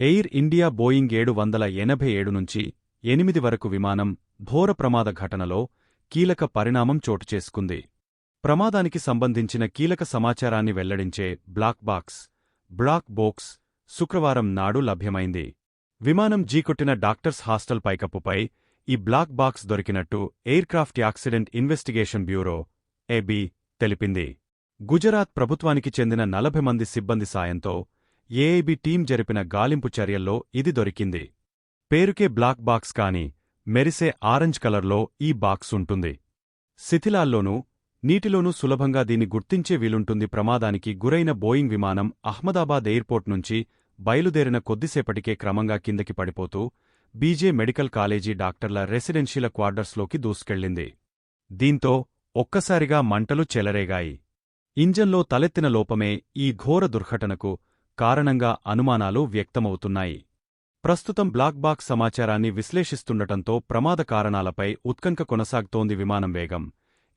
Air India Boeing ఏడు వందల ఎనభై ఏడు నుంచి ఎనిమిది వరకు విమానం ఘోర ప్రమాద ఘటనలో కీలక పరిణామం చోటుచేసుకుంది ప్రమాదానికి సంబంధించిన కీలక సమాచారాన్ని వెల్లడించే బ్లాక్ బాక్స్ బ్లాక్ బోక్స్ శుక్రవారం నాడు లభ్యమైంది. విమానం జీకొట్టిన డాక్టర్స్ హాస్టల్ పైకప్పుపై ఈ బ్లాక్ బాక్స్ దొరికినట్టు aircraft accident investigation bureau AB తెలిపింది. గుజరాత్ ప్రభుత్వానికి చెందిన నలభై మంది సిబ్బంది సాయంతో ఏఐబి టీం జరిపిన గాలింపు చర్యల్లో ఇది దొరికింది. పేరుకే బ్లాక్ బాక్స్ కాని మెరిసే ఆరెంజ్ కలర్లో ఈ బాక్స్ ఉంటుంది. శిథిలాల్లోనూ నీటిలోనూ సులభంగా దీన్ని గుర్తించే వీలుంటుంది ప్రమాదానికి గురైన బోయింగ్ విమానం అహ్మదాబాద్ ఎయిర్పోర్ట్ నుంచి బయలుదేరిన కొద్దిసేపటికే క్రమంగా కిందకి పడిపోతూ బీజే మెడికల్ కాలేజీ డాక్టర్ల రెసిడెన్షియల్ క్వార్టర్స్లోకి దూసుకెళ్ళింది దీంతో ఒక్కసారిగా మంటలు చెలరేగాయి. ఇంజన్లో తలెత్తిన లోపమే ఈ ఘోర దుర్ఘటనకు కారణంగా అనుమానాలు వ్యక్తమవుతున్నాయి. ప్రస్తుతం బ్లాక్ బాక్స్ సమాచారాన్ని విశ్లేషిస్తుండటంతో ప్రమాద కారణాలపై ఉత్కంఠ కొనసాగుతోంది విమానం వేగం.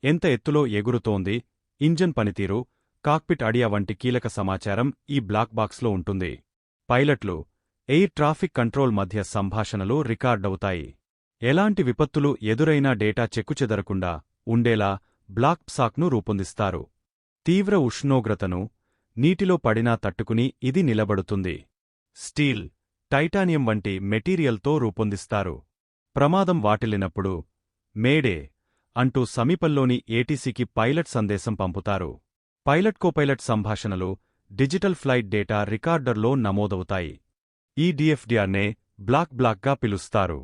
ఎంత ఎత్తులో ఎగురుతోంది? ఇంజన్ పనితీరు కాక్పిట్ అడియా వంటి కీలక సమాచారం ఈ బ్లాక్ బాక్స్లో ఉంటుంది. పైలట్లు ఎయిర్ ట్రాఫిక్ కంట్రోల్ మధ్య సంభాషణలు రికార్డవుతాయి. ఎలాంటి విపత్తులు ఎదురైనా డేటా చెక్కుచెదరకుండా ఉండేలా బ్లాక్ సాక్ను రూపొందిస్తారు. తీవ్ర ఉష్ణోగ్రతను నీటిలో పడినా తట్టుకుని ఇది నిలబడుతుంది. స్టీల్ టైటానియం వంటి మెటీరియల్తో రూపొందిస్తారు. ప్రమాదం వాటిల్లినప్పుడు మేడే అంటూ సమీపంలోని ఏటీసీకి పైలట్ సందేశం పంపుతారు. పైలట్ కోపైలట్ సంభాషణలు డిజిటల్ ఫ్లైట్ డేటా రికార్డర్లో నమోదవుతాయి. ఈ డిఎఫ్డిఆర్నే బ్లాక్ బ్లాక్గా పిలుస్తారు.